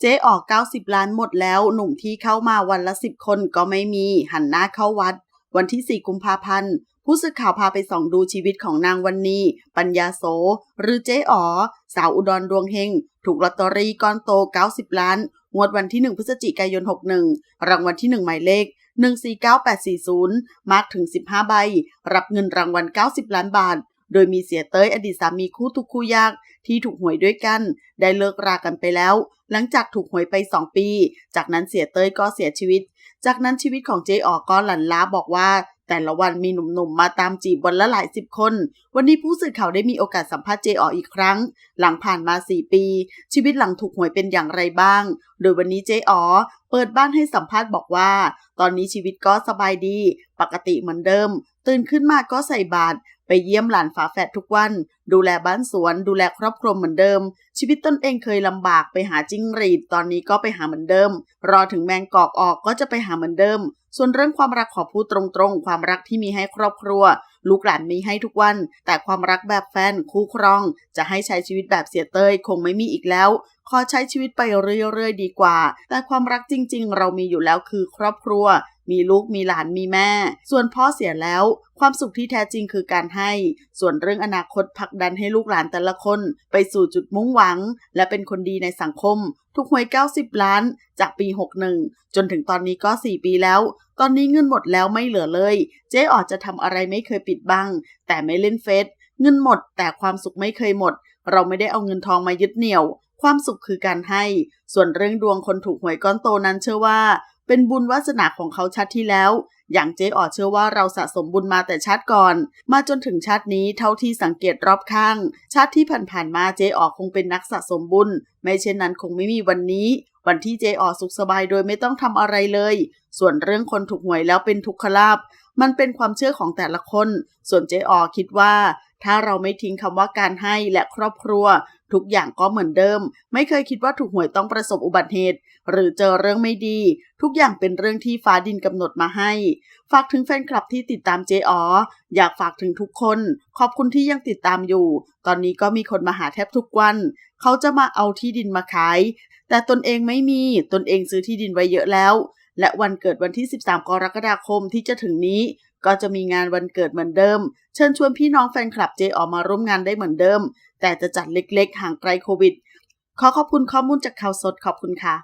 เจ๊ออก 90 ล้านหมดแล้ว หนุ่มที่เข้ามาวันละ 10 คนก็ไม่มี หันหน้าเข้าวัด วันที่ 4 กุมภาพันธ์ ผู้สื่อข่าวพาไปส่องดูชีวิตของนางวันนีปัญญาโส หรือเจ๊อ๋อ สาวอุดรดวงเฮง ถูกลอตเตอรี่ก้อนโต 90 ล้าน งวดวันที่ 1 พฤศจิกายน 61 รางวัลที่ 1 หมายเลข 149840 มากถึง 15 ใบ รับเงินรางวัล 90 ล้านบาท โดยมีเสียเต้ยอดีตสามีคู่ทุกคู่ยากที่ถูกหวยด้วยกัน ได้เลิกรากันไปแล้ว หลังจากถูกหวยไป 2 ปี จากนั้นเสียเต้ยก็เสียชีวิต จากนั้นชีวิตของเจ๊ออก็หลั่นล้าบอกว่า แต่ละวันมีหนุ่มๆมาตามจีบวันละหลายสิบคน วันนี้ผู้สื่อข่าวได้มีโอกาสสัมภาษณ์เจอออีกครั้ง หลังผ่านมา 4 ปี ชีวิตหลังถูกหวยเป็นอย่างไรบ้าง โดยวันนี้เจออเปิดบ้านให้สัมภาษณ์บอกว่า ตอนนี้ชีวิตก็สบายดี ปกติเหมือนเดิมตื่นขึ้นมาก็ใส่บาตร ไปเยี่ยมหลานฝาแฝดทุกวัน ดูแลบ้านสวน ดูแลครอบครัวเหมือนเดิม ชีวิตตนเองเคยลำบากไปหาจิ้งหรีด ตอนนี้ก็ไปหาเหมือนเดิม รอถึงแมงกอกออกก็จะไปหาเหมือนเดิม ส่วนเรื่องความรักขอพูดตรงๆ ความรักที่มีให้ครอบครัว ลูกหลานมีให้ทุกวัน แต่ความรักแบบแฟนคู่ครอง จะให้ใช้ชีวิตแบบเสียเตยคงไม่มีอีกแล้วขอใช้ชีวิตไปเรื่อยๆดีกว่า แต่ความรักจริงๆ เรามีอยู่แล้วคือครอบครัว มีลูกมีหลานมีแม่ ส่วนพ่อเสียแล้ว ความสุขที่แท้จริงคือการให้ ส่วนเรื่องอนาคตผักดันให้ลูกหลานแต่ละคนไปสู่จุดมุ่งหวัง และเป็นคนดีในสังคมถูกหวย 90 ล้าน จากปี 61 จนถึงตอนนี้ก็ 4 ปีแล้ว ตอนนี้เงินหมดแล้วไม่เหลือเลย เจ๊ออดจะทำอะไรไม่เคยปิดบัง แต่ไม่เล่นเฟซเงินหมด แต่ความสุขไม่เคยหมด เราไม่ได้เอาเงินทองมายึดเหนี่ยว ความสุขคือการให้ ส่วนเรื่องดวงคนถูกหวยก้อนโตนั้นเชื่อว่า เป็นบุญวาสนาของเขาชาติที่แล้ว อย่างเจ๊อ๋อเชื่อว่าเราสะสมบุญมาแต่ชาติก่อน มาจนถึงชาตินี้เท่าที่สังเกตรอบข้าง ชาติที่ผ่านๆมาเจ๊อ๋อคงเป็นนักสะสมบุญ ไม่เช่นนั้นคงไม่มีวันนี้ วันที่เจ๊อ๋อสุขสบายโดยไม่ต้องทำอะไรเลย ส่วนเรื่องคนถูกหวยแล้วเป็นทุกขลาภมันเป็นความเชื่อของแต่ละคน ส่วนเจ๊อ๋อคิดว่าถ้าเราไม่ทิ้งคำว่าการให้และครอบครัว ทุกอย่างก็เหมือนเดิม ไม่เคยคิดว่าถูกหวยต้องประสบอุบัติเหตุ หรือเจอเรื่องไม่ดี ทุกอย่างเป็นเรื่องที่ฟ้าดินกำหนดมาให้ ฝากถึงแฟนคลับที่ติดตามเจอออยากฝากถึงทุกคน ขอบคุณที่ยังติดตามอยู่ ตอนนี้ก็มีคนมาหาแทบทุกวัน เขาจะมาเอาที่ดินมาขาย แต่ตนเองไม่มี ตนเองซื้อที่ดินไว้เยอะแล้ว และวันเกิดวันที่ 13 กรกฎาคมที่จะถึงนี้ ก็จะมีงานวันเกิดเหมือนเดิม เชิญชวนพี่น้องแฟนคลับเจออกมาร่วมงานได้เหมือนเดิม แต่จะจัดเล็กๆ ห่างไกลโควิด ขอขอบคุณข้อมูลจากข่าวสดขอบคุณค่ะ